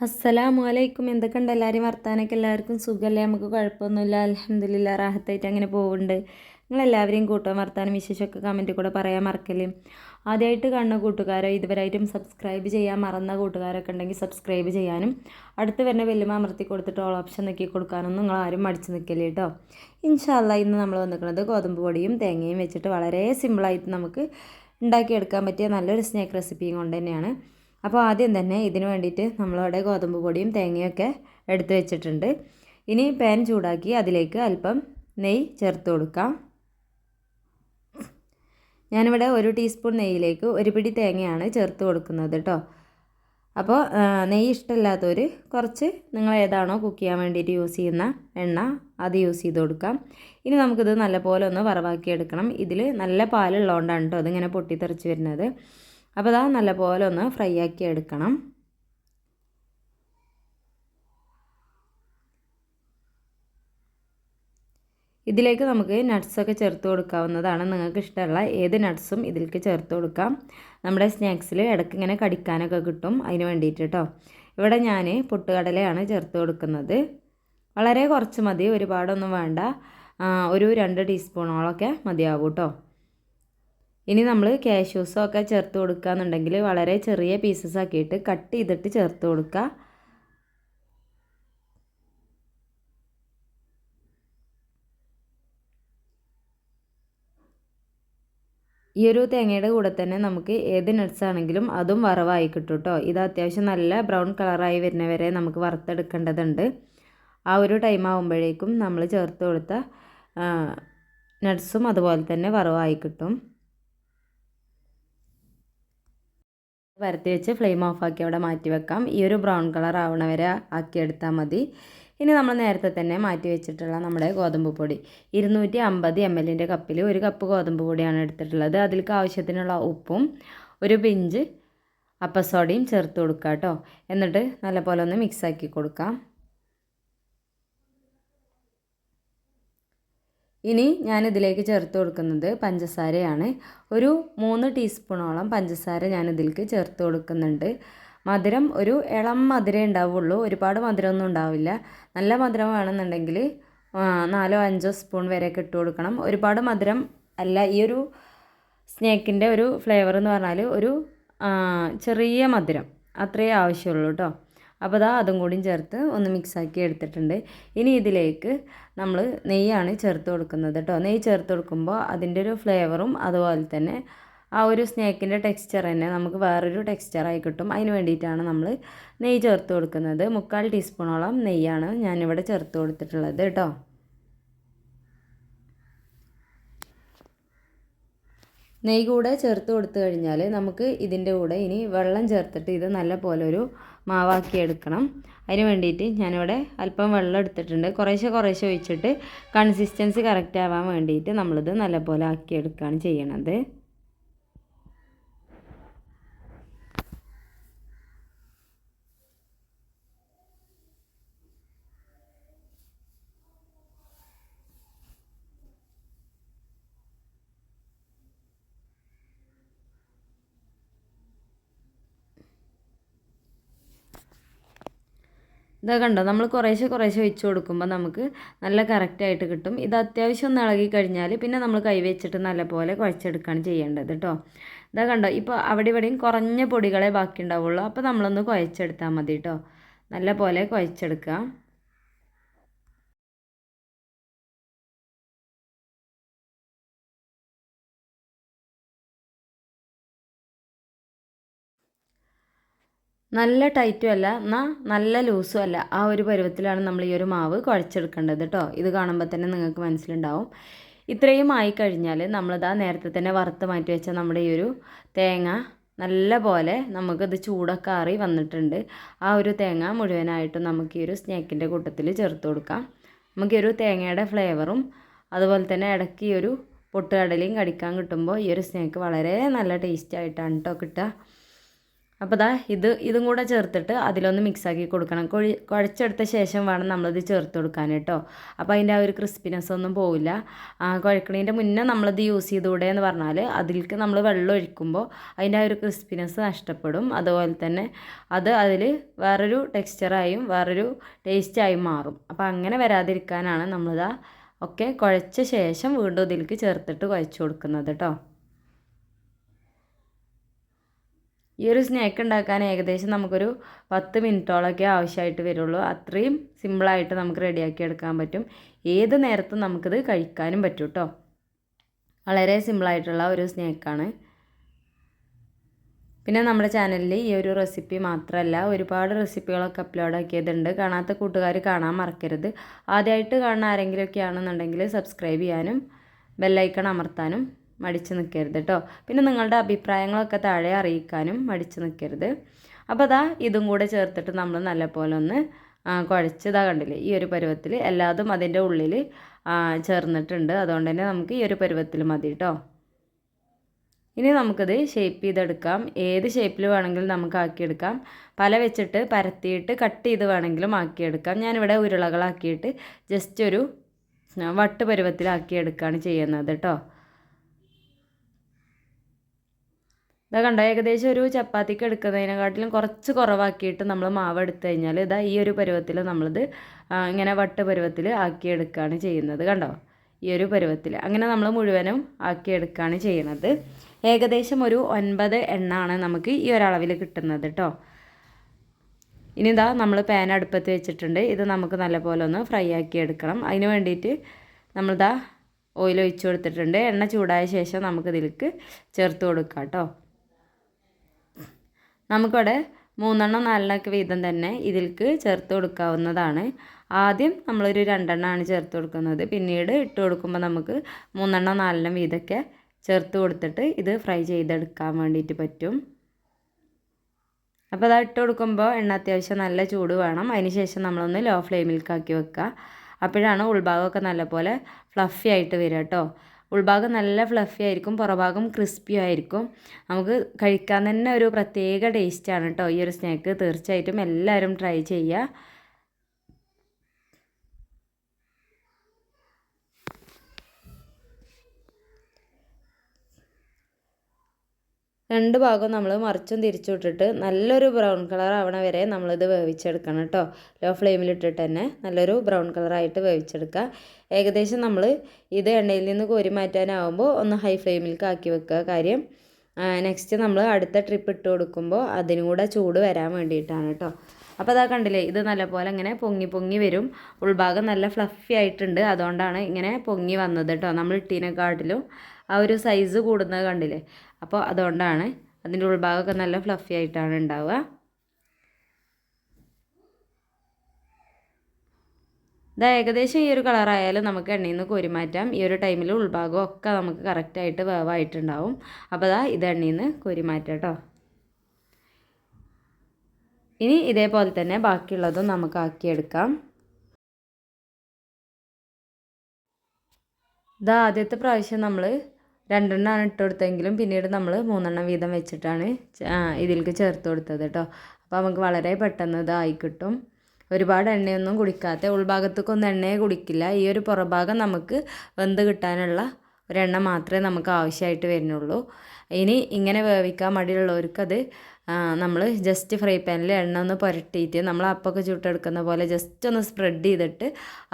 അസ്സലാമു അലൈക്കും എന്തൊക്കെയുണ്ട് എല്ലാവരും വർത്താനൊക്കെ എല്ലാവർക്കും സുഖമല്ലേ? നമുക്ക് കുഴപ്പമൊന്നുമില്ല. അലഹമില്ല റാഹത്തായിട്ട് അങ്ങനെ പോകുന്നുണ്ട് നിങ്ങളെല്ലാവരെയും കൂട്ടാൻ വർത്താനം വിശേഷമൊക്കെ കമന്റിൽ കൂടെ പറയാൻ മറക്കല്ലേ? ആദ്യമായിട്ട് കാണുന്ന കൂട്ടുകാരോ ഇതുവരായിട്ടും സബ്സ്ക്രൈബ് ചെയ്യാൻ മറന്ന കൂട്ടുകാരൊക്കെ ഉണ്ടെങ്കിൽ സബ്സ്ക്രൈബ് ചെയ്യാനും അടുത്ത് വരുന്ന വെല്ലുമ അമർത്തി കൊടുത്തിട്ട് ഓൾ ഓപ്ഷൻ നോക്കി കൊടുക്കാനൊന്നും നിങ്ങൾ ആരും മടിച്ച് നിൽക്കല്ലേ കേട്ടോ ഇൻഷാല്ല ഇന്ന് നമ്മൾ വന്നിരിക്കുന്നത് ഗോതമ്പ് പൊടിയും തേങ്ങയും വെച്ചിട്ട് വളരെ സിമ്പിളായിട്ട് നമുക്ക് ഉണ്ടാക്കിയെടുക്കാൻ പറ്റിയ നല്ലൊരു സ്നാക്ക് റെസിപ്പിയും കൊണ്ട് തന്നെയാണ്. അപ്പോൾ ആദ്യം തന്നെ ഇതിന് വേണ്ടിയിട്ട് നമ്മളവിടെ ഗോതമ്പ് പൊടിയും തേങ്ങയൊക്കെ എടുത്ത് വെച്ചിട്ടുണ്ട്. ഇനി പാൻ ചൂടാക്കി അതിലേക്ക് അല്പം നെയ്യ് ചേർത്ത് കൊടുക്കാം. ഞാനിവിടെ ഒരു ടീസ്പൂൺ നെയ്യിലേക്ക് ഒരു പിടി തേങ്ങയാണ് ചേർത്ത് കൊടുക്കുന്നത് കേട്ടോ. അപ്പോൾ നെയ്യ് ഇഷ്ടമില്ലാത്തവർ കുറച്ച് നിങ്ങൾ ഏതാണോ കുക്ക് ചെയ്യാൻ വേണ്ടിയിട്ട് യൂസ് ചെയ്യുന്ന എണ്ണ അത് യൂസ് ചെയ്ത് കൊടുക്കാം. ഇനി നമുക്കിത് നല്ലപോലെ ഒന്ന് വറവാക്കി എടുക്കണം ഇതിൽ നല്ല പാലുള്ളതുകൊണ്ടാണ് കേട്ടോ അതിങ്ങനെ പൊട്ടിത്തെറിച്ച് വരുന്നത്. അപ്പോൾ അതാ നല്ലപോലെ ഒന്ന് ഫ്രൈ ആക്കി എടുക്കണം. ഇതിലേക്ക് നമുക്ക് നട്ട്സൊക്കെ ചേർത്ത് കൊടുക്കാവുന്നതാണ്. നിങ്ങൾക്ക് ഇഷ്ടമുള്ള ഏത് നട്ട്സും ഇതിലേക്ക് ചേർത്ത് കൊടുക്കാം. നമ്മുടെ സ്നാക്സിൽ ഇടയ്ക്ക് ഇങ്ങനെ കടിക്കാനൊക്കെ കിട്ടും അതിന് വേണ്ടിയിട്ട് കേട്ടോ ഇവിടെ ഞാൻ പൊട്ടുകടലയാണ് ചേർത്ത് കൊടുക്കുന്നത്. വളരെ കുറച്ച് മതി ഒരുപാടൊന്നും വേണ്ട. ഒരു രണ്ട് ടീസ്പൂണോളൊക്കെ മതിയാവും കേട്ടോ ഇനി നമ്മൾ കാഷ്യൂസോ ഒക്കെ ചേർത്ത് കൊടുക്കുകയെന്നുണ്ടെങ്കിൽ വളരെ ചെറിയ പീസസ് ആക്കിയിട്ട് കട്ട് ചെയ്തിട്ട് ചേർത്ത് കൊടുക്കുക ഈ ഒരു തേങ്ങയുടെ കൂടെ തന്നെ നമുക്ക് ഏത് നട്ട്സ് ആണെങ്കിലും അതും വറവായി കിട്ടും കേട്ടോ ഇത് അത്യാവശ്യം നല്ല ബ്രൗൺ കളറായി വരുന്നവരെ നമുക്ക് വറുത്തെടുക്കേണ്ടതുണ്ട്. ആ ഒരു ടൈം ആകുമ്പോഴേക്കും നമ്മൾ ചേർത്ത് കൊടുത്ത നട്ട്സും അതുപോലെ തന്നെ വറവായി കിട്ടും. പരത്തി വെച്ച് ഫ്ലെയിം ഓഫാക്കി അവിടെ മാറ്റി വെക്കാം. ഈ ഒരു ബ്രൗൺ കളർ ആവണ വരെ ആക്കിയെടുത്താൽ മതി. ഇനി നമ്മൾ നേരത്തെ തന്നെ മാറ്റി വെച്ചിട്ടുള്ള നമ്മുടെ ഗോതമ്പ് പൊടി. ഇരുന്നൂറ്റി അമ്പത് എം എല്ലിന്റെ കപ്പിൽ ഒരു കപ്പ് ഗോതമ്പ് പൊടിയാണ് എടുത്തിട്ടുള്ളത്. അതിലേക്ക് ആവശ്യത്തിനുള്ള ഉപ്പും ഒരു പിഞ്ച് അപ്പസോഡയും ചേർത്ത് കൊടുക്കുക കേട്ടോ എന്നിട്ട് നല്ലപോലെ ഒന്ന് മിക്സാക്കി കൊടുക്കാം. ഇനി ഞാനിതിലേക്ക് ചേർത്ത് കൊടുക്കുന്നത് പഞ്ചസാരയാണ്. ഒരു മൂന്ന് ടീസ്പൂണോളം പഞ്ചസാര ഞാനിതിലേക്ക് ചേർത്ത് കൊടുക്കുന്നുണ്ട്. മധുരം ഒരു ഇളം മധുരം ഉണ്ടാവുള്ളൂ. ഒരുപാട് മധുരമൊന്നും ഉണ്ടാവില്ല. നല്ല മധുരം വേണമെന്നുണ്ടെങ്കിൽ നാലോ അഞ്ചോ സ്പൂൺ വരെ ഇട്ട് കൊടുക്കണം. ഒരുപാട് മധുരം അല്ല ഈ ഒരു സ്നേക്കിന്റെ ഒരു ഫ്ലേവർ എന്ന് പറഞ്ഞാൽ ഒരു ചെറിയ മധുരം. അത്രയേ ആവശ്യമുള്ളൂ കേട്ടോ. അപ്പോൾ അതാ അതും കൂടിയും ചേർത്ത് ഒന്ന് മിക്സാക്കി എടുത്തിട്ടുണ്ട്. ഇനി ഇതിലേക്ക് നമ്മൾ നെയ്യാണ് ചേർത്ത് കൊടുക്കുന്നത് കേട്ടോ. നെയ്യ് ചേർത്ത് കൊടുക്കുമ്പോൾ അതിന്റെ ഒരു ഫ്ലേവറും അതുപോലെ തന്നെ ആ ഒരു സ്നേക്കിന്റെ ടെക്സ്ചർ തന്നെ നമുക്ക് വേറൊരു ടെക്സ്ചറായി കിട്ടും. അതിന് വേണ്ടിയിട്ടാണ് നമ്മൾ നെയ്യ് ചേർത്ത് കൊടുക്കുന്നത്. മുക്കാൽ ടീസ്പൂണോളം നെയ്യാണ് ഞാനിവിടെ ചേർത്ത് കൊടുത്തിട്ടുള്ളത് കേട്ടോ. നെയ്യ് കൂടെ ചേർത്ത് കൊടുത്തു കഴിഞ്ഞാൽ നമുക്ക് ഇതിന്റെ കൂടെ ഇനി വെള്ളം ചേർത്തിട്ട് ഇത് നല്ല പോലെ ഒരു മാവാക്കി എടുക്കണം. അതിന് വേണ്ടിയിട്ട് ഞാനിവിടെ അല്പം വെള്ളം എടുത്തിട്ടുണ്ട്. കുറേശ്ശെ കുറേശ്ശെ ഒഴിച്ചിട്ട് കൺസിസ്റ്റൻസി കറക്റ്റ് ആവാൻ വേണ്ടിയിട്ട് നമ്മളിത് നല്ലപോലെ ആക്കിയെടുക്കുകയാണ് ചെയ്യണത്. ഇതാ കണ്ടോ? നമ്മൾ കുറേശ്ശെ കുറേശ്ശെ വെച്ച് കൊടുക്കുമ്പോൾ നമുക്ക് നല്ല കറക്റ്റായിട്ട് കിട്ടും. ഇത് അത്യാവശ്യം ഒന്ന് ഇളകി കഴിഞ്ഞാൽ പിന്നെ നമ്മൾ കൈവച്ചിട്ട് നല്ലപോലെ കുഴച്ചെടുക്കുകയാണ് ചെയ്യേണ്ടത് കേട്ടോ ഇതാ കണ്ടോ? ഇപ്പോൾ അവിടെ ഇവിടെയും കുറഞ്ഞ പൊടികളെ ബാക്കി ഉണ്ടാവുള്ളൂ അപ്പോൾ നമ്മളൊന്ന് കുഴച്ചെടുത്താൽ മതി കേട്ടോ നല്ല പോലെ കുഴച്ചെടുക്കുക നല്ല ടൈറ്റും അല്ല എന്നാൽ നല്ല ലൂസും അല്ല. ആ ഒരു പരുവത്തിലാണ് നമ്മൾ ഈ ഒരു മാവ് കുഴച്ചെടുക്കേണ്ടത് കേട്ടോ ഇത് കാണുമ്പോൾ തന്നെ നിങ്ങൾക്ക് മനസ്സിലുണ്ടാവും. ഇത്രയും ആയിക്കഴിഞ്ഞാൽ നമ്മളിതാ നേരത്തെ തന്നെ വറുത്ത് മാറ്റി വെച്ച നമ്മുടെ ഈ ഒരു തേങ്ങ നല്ല പോലെ നമുക്കിത് ചൂടൊക്കെ ആറി വന്നിട്ടുണ്ട്. ആ ഒരു തേങ്ങ മുഴുവനായിട്ടും നമുക്ക് ഈ ഒരു സ്നേക്കിന്റെ കൂട്ടത്തിൽ ചേർത്ത് കൊടുക്കാം. നമുക്ക് ഒരു തേങ്ങയുടെ ഫ്ലേവറും അതുപോലെ തന്നെ ഇടയ്ക്ക് ഈ ഒരു പൊട്ടുകടലയും കടിക്കാൻ കിട്ടുമ്പോൾ ഈ ഒരു സ്നേക്ക് വളരെ നല്ല ടേസ്റ്റ് ആയിട്ടാണ് കേട്ടോ കിട്ടുക. അപ്പോൾ ദാ ഇത് ഇതും കൂടെ ചേർത്തിട്ട് അതിലൊന്ന് മിക്സാക്കി കൊടുക്കണം. കൊഴി കുഴച്ചെടുത്ത ശേഷം വേണം നമ്മളിത് ചേർത്ത് കൊടുക്കാൻ കേട്ടോ. അപ്പോൾ അതിന്റെ ആ ഒരു ക്രിസ്പിനെസ് ഒന്നും പോവില്ല. കുഴക്കണതിന്റെ മുന്നേ നമ്മളിത് യൂസ് ചെയ്തുകൂടെ എന്ന് പറഞ്ഞാൽ അതിലേക്ക് നമ്മൾ വെള്ളം ഒഴിക്കുമ്പോൾ അതിന്റെ ആ ഒരു ക്രിസ്പിനെസ് നഷ്ടപ്പെടും. അതുപോലെ തന്നെ അത് അതിൽ വേറൊരു ടെക്സ്ചറായും വേറൊരു ടേസ്റ്റായും മാറും. അപ്പോൾ അങ്ങനെ വരാതിരിക്കാനാണ് നമ്മളിതാ ഒക്കെ കുഴച്ച ശേഷം വീണ്ടും ഇതിലേക്ക് ചേർത്തിട്ട് കുഴച്ച് കൊടുക്കുന്നത് കേട്ടോ. ഈ ഒരു സ്നാക്ക് ഉണ്ടാക്കാൻ ഏകദേശം നമുക്കൊരു പത്ത് മിനിറ്റോളൊക്കെ ആവശ്യമായിട്ട് വരുള്ളൂ. അത്രയും സിമ്പിളായിട്ട് നമുക്ക് റെഡിയാക്കി എടുക്കാൻ പറ്റും. ഏത് നേരത്തും നമുക്കിത് കഴിക്കാനും പറ്റും കേട്ടോ വളരെ സിമ്പിളായിട്ടുള്ള ഒരു സ്നാക്കാണ്. പിന്നെ നമ്മുടെ ചാനലിൽ ഈ ഒരു റെസിപ്പി മാത്രമല്ല ഒരുപാട് റെസിപ്പികളൊക്കെ അപ്ലോഡ് ആക്കിയതുണ്ട്. കാണാത്ത കൂട്ടുകാർ കാണാൻ മറക്കരുത്. ആദ്യമായിട്ട് കാണുന്ന ആരെങ്കിലുമൊക്കെ ആണെന്നുണ്ടെങ്കിൽ സബ്സ്ക്രൈബ് ചെയ്യാനും ബെല്ലൈക്കൺ അമർത്താനും മടിച്ച് നിൽക്കരുത് കേട്ടോ പിന്നെ നിങ്ങളുടെ അഭിപ്രായങ്ങളൊക്കെ താഴെ അറിയിക്കാനും മടിച്ച് നിൽക്കരുത്. അപ്പോൾ അതാ ഇതും കൂടെ ചേർത്തിട്ട് നമ്മൾ നല്ലപോലെ ഒന്ന് കുഴച്ചതാ കണ്ടില്ലേ ഈ ഒരു പരുവത്തിൽ എല്ലാതും അതിന്റെ ഉള്ളിൽ ചേർന്നിട്ടുണ്ട്. അതുകൊണ്ട് തന്നെ നമുക്ക് ഈ ഒരു പരുവത്തിൽ മതി കേട്ടോ ഇനി നമുക്കിത് ഷേപ്പ് ചെയ്തെടുക്കാം. ഏത് ഷേപ്പിൽ വേണമെങ്കിലും നമുക്ക് ആക്കിയെടുക്കാം. പല വെച്ചിട്ട് പരത്തിയിട്ട് കട്ട് ചെയ്ത് വേണമെങ്കിലും ആക്കിയെടുക്കാം. ഞാനിവിടെ ഉരുളകളാക്കിയിട്ട് ജസ്റ്റ് ഒരു വട്ട് പരുവത്തിലാക്കിയെടുക്കുകയാണ് ചെയ്യുന്നത് കേട്ടോ ഇതാ കണ്ടോ ഏകദേശം ഒരു ചപ്പാത്തിക്ക് എടുക്കുന്നതിനെക്കാട്ടിലും കുറച്ച് കുറവാക്കിയിട്ട് നമ്മൾ മാവ് എടുത്തു കഴിഞ്ഞാൽ ഇതാ ഈ ഒരു പരുവത്തിൽ നമ്മളിത് ഇങ്ങനെ വട്ട് പരുവത്തിൽ ആക്കിയെടുക്കുകയാണ് ചെയ്യുന്നത്. കണ്ടോ? ഈ ഒരു പരുവത്തിൽ അങ്ങനെ നമ്മൾ മുഴുവനും ആക്കിയെടുക്കുകയാണ് ചെയ്യുന്നത് ഏകദേശം ഒരു ഒൻപത് എണ്ണാണ് നമുക്ക് ഈ ഒരളവിൽ കിട്ടുന്നത് കേട്ടോ ഇനി ഇതാ നമ്മൾ പാൻ അടുപ്പത്ത് വെച്ചിട്ടുണ്ട്. ഇത് നമുക്ക് നല്ലപോലെ ഒന്ന് ഫ്രൈ ആക്കി എടുക്കണം. അതിന് വേണ്ടിയിട്ട് നമ്മളിതാ ഓയിൽ ഒഴിച്ചു കൊടുത്തിട്ടുണ്ട്. എണ്ണ ചൂടായ ശേഷം നമുക്കിതിലേക്ക് ചേർത്ത് കൊടുക്കാം കേട്ടോ നമുക്കവിടെ മൂന്നെണ്ണം നാലെണ്ണമൊക്കെ വീതം തന്നെ ഇതിൽക്ക് ചേർത്ത് കൊടുക്കാവുന്നതാണ്. ആദ്യം നമ്മളൊരു രണ്ടെണ്ണമാണ് ചേർത്ത് കൊടുക്കുന്നത്. പിന്നീട് ഇട്ട് കൊടുക്കുമ്പോൾ നമുക്ക് മൂന്നെണ്ണം നാലെണ്ണം വീതമൊക്കെ ചേർത്ത് കൊടുത്തിട്ട് ഇത് ഫ്രൈ ചെയ്തെടുക്കാൻ വേണ്ടിയിട്ട് പറ്റും. അപ്പോൾ അത് ഇട്ട് കൊടുക്കുമ്പോൾ എണ്ണ അത്യാവശ്യം നല്ല ചൂട് വേണം. അതിന് ശേഷം നമ്മളൊന്ന് ലോ ഫ്ലെയിമിലേക്കാക്കി വെക്കുക. അപ്പോഴാണ് ഉൾഭാഗമൊക്കെ നല്ലപോലെ ഫ്ലഫി ആയിട്ട് വരിക കേട്ടോ. ഉൾഭാഗം നല്ല ഫ്ലഫി ആയിരിക്കും പുറഭാഗം ക്രിസ്പി ആയിരിക്കും. നമുക്ക് കഴിക്കാൻ തന്നെ ഒരു പ്രത്യേക ടേസ്റ്റാണ് കേട്ടോ ഈ ഒരു സ്നാക്ക് തീർച്ചയായിട്ടും എല്ലാവരും ട്രൈ ചെയ്യുക. രണ്ട് ഭാഗവും നമ്മൾ മറിച്ചും തിരിച്ചു വിട്ടിട്ട് നല്ലൊരു ബ്രൗൺ കളർ ആവണ വരെ നമ്മളിത് വേവിച്ചെടുക്കണം കേട്ടോ. ലോ ഫ്ലെയിമിൽ ഫ്ലെയിമിലിട്ടിട്ട് തന്നെ നല്ലൊരു ബ്രൗൺ കളറായിട്ട് വേവിച്ചെടുക്കുക. ഏകദേശം നമ്മൾ ഇത് എണ്ണയിൽ നിന്ന് കോരി മാറ്റാനാവുമ്പോൾ ഒന്ന് ഹൈ ഫ്ലെയിമിലേക്ക് ആക്കി വെക്കുക കാര്യം. നെക്സ്റ്റ് നമ്മൾ അടുത്ത ട്രിപ്പ് ഇട്ട് കൊടുക്കുമ്പോൾ അതിനും കൂടെ ചൂട് വരാൻ വേണ്ടിയിട്ടാണ് കേട്ടോ. അപ്പോൾ അതാ കണ്ടില്ലേ ഇത് നല്ലപോലെ ഇങ്ങനെ പൊങ്ങി പൊങ്ങി വരും. ഉൾഭാഗം നല്ല ഫ്ലഫി ആയിട്ടുണ്ട്. അതുകൊണ്ടാണ് ഇങ്ങനെ പൊങ്ങി വന്നത് കേട്ടോ. നമ്മൾ ഇട്ടീനെക്കാട്ടിലും ആ ഒരു സൈസ് കൂടുന്നത് കണ്ടില്ലേ? അപ്പോൾ അതുകൊണ്ടാണ് അതിന്റെ ഉൾഭാഗമൊക്കെ നല്ല ഫ്ലഫി ആയിട്ടാണ് ഉണ്ടാവുക. ഇതാ ഏകദേശം ഈ ഒരു കളറായാലും നമുക്ക് എണ്ണയിൽ നിന്ന് കോരിമാറ്റാം ഈ ഒരു ടൈമിൽ ഉൾഭാഗം ഒക്കെ നമുക്ക് കറക്റ്റായിട്ട് വേവായിട്ടുണ്ടാവും അപ്പോൾ അതാ ഇത് എണ്ണയിൽ നിന്ന് കോരിമാറ്റാം കേട്ടോ. ഇനി ഇതേപോലെ തന്നെ ബാക്കിയുള്ളതും നമുക്ക് ആക്കിയെടുക്കാം. ഇതാ ആദ്യത്തെ പ്രാവശ്യം നമ്മൾ രണ്ടെണ്ണമാണ് ഇട്ട് കൊടുത്തെങ്കിലും പിന്നീട് നമ്മൾ മൂന്നെണ്ണം വീതം വെച്ചിട്ടാണ് ഇതിലേക്ക് ചേർത്ത് കൊടുത്തത് കേട്ടോ. അപ്പോൾ നമുക്ക് വളരെ പെട്ടെന്ന് ഇതായി കിട്ടും. ഒരുപാട് എണ്ണയൊന്നും കുടിക്കാത്ത ഉൾഭാഗത്തേക്കൊന്നും എണ്ണയെ കുടിക്കില്ല. ഈ ഒരു പുറഭാഗം നമുക്ക് വെന്ത് കിട്ടാനുള്ള ഒരെണ്ണ മാത്രമേ നമുക്ക് ആവശ്യമായിട്ട് വരുന്നുള്ളൂ. ഇനി ഇങ്ങനെ വേവിക്കാൻ മടിയുള്ളവർക്കത് നമ്മൾ ജസ്റ്റ് ഫ്രൈ പാനിൽ എണ്ണ ഒന്ന് പുരട്ടിയിട്ട് നമ്മൾ അപ്പൊക്കെ ചുട്ടെടുക്കുന്ന പോലെ ജസ്റ്റ് ഒന്ന് സ്പ്രെഡ് ചെയ്തിട്ട്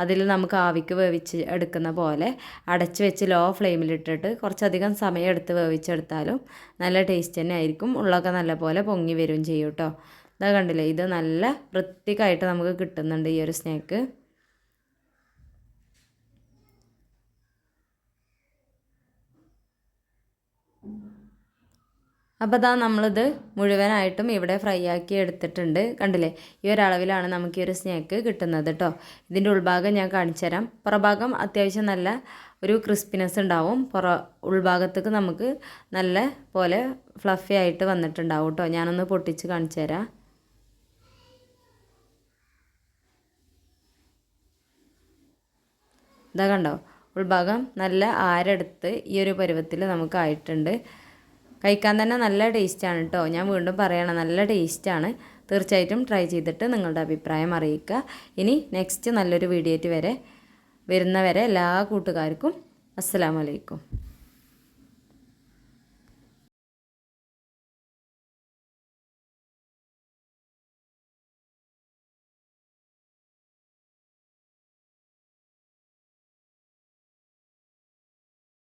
അതിൽ നമുക്ക് ആവിക്ക് വേവിച്ച് എടുക്കുന്ന പോലെ അടച്ച് വെച്ച് ലോ ഫ്ലെയിമിലിട്ടിട്ട് കുറച്ചധികം സമയം എടുത്ത് വേവിച്ചെടുത്താലും നല്ല ടേസ്റ്റ് തന്നെ ആയിരിക്കും. ഉള്ളൊക്കെ നല്ല പോലെ പൊങ്ങി വരും ചെയ്യും കേട്ടോ ഇതാ കണ്ടില്ലേ? ഇത് നല്ല വൃത്തിക്കായിട്ട് നമുക്ക് കിട്ടുന്നുണ്ട് ഈ ഒരു സ്നാക്ക് അപ്പോൾ ഇതാ നമ്മളിത് മുഴുവനായിട്ടും ഇവിടെ ഫ്രൈ ആക്കി എടുത്തിട്ടുണ്ട്. കണ്ടില്ലേ? ഈ ഒരളവിലാണ് നമുക്ക് ഈ ഒരു സ്നാക്ക് കിട്ടുന്നത് കേട്ടോ ഇതിന്റെ ഉൾഭാഗം ഞാൻ കാണിച്ചു തരാം. പുറഭാഗം അത്യാവശ്യം നല്ല ഒരു ക്രിസ്പിനെസ് ഉണ്ടാവും. പുറ ഉൾഭാഗത്തേക്ക് നമുക്ക് നല്ല പോലെ ഫ്ലഫി ആയിട്ട് വന്നിട്ടുണ്ടാവും കേട്ടോ ഞാനൊന്ന് പൊട്ടിച്ച് കാണിച്ചു തരാം. ഇതാ കണ്ടോ? ഉൾഭാഗം നല്ല ആരെടുത്ത് ഈ ഒരു പരുവത്തിൽ നമുക്ക് ആയിട്ടുണ്ട്. കഴിക്കാൻ തന്നെ നല്ല ടേസ്റ്റാണ് കേട്ടോ ഞാൻ വീണ്ടും പറയണം നല്ല ടേസ്റ്റാണ്. തീർച്ചയായിട്ടും ട്രൈ ചെയ്തിട്ട് നിങ്ങളുടെ അഭിപ്രായം അറിയിക്കുക. ഇനി നെക്സ്റ്റ് നല്ലൊരു വീഡിയോ ആയിട്ട് വരെ വരുന്നവരെ എല്ലാ കൂട്ടുകാർക്കും അസ്സലാമലൈക്കും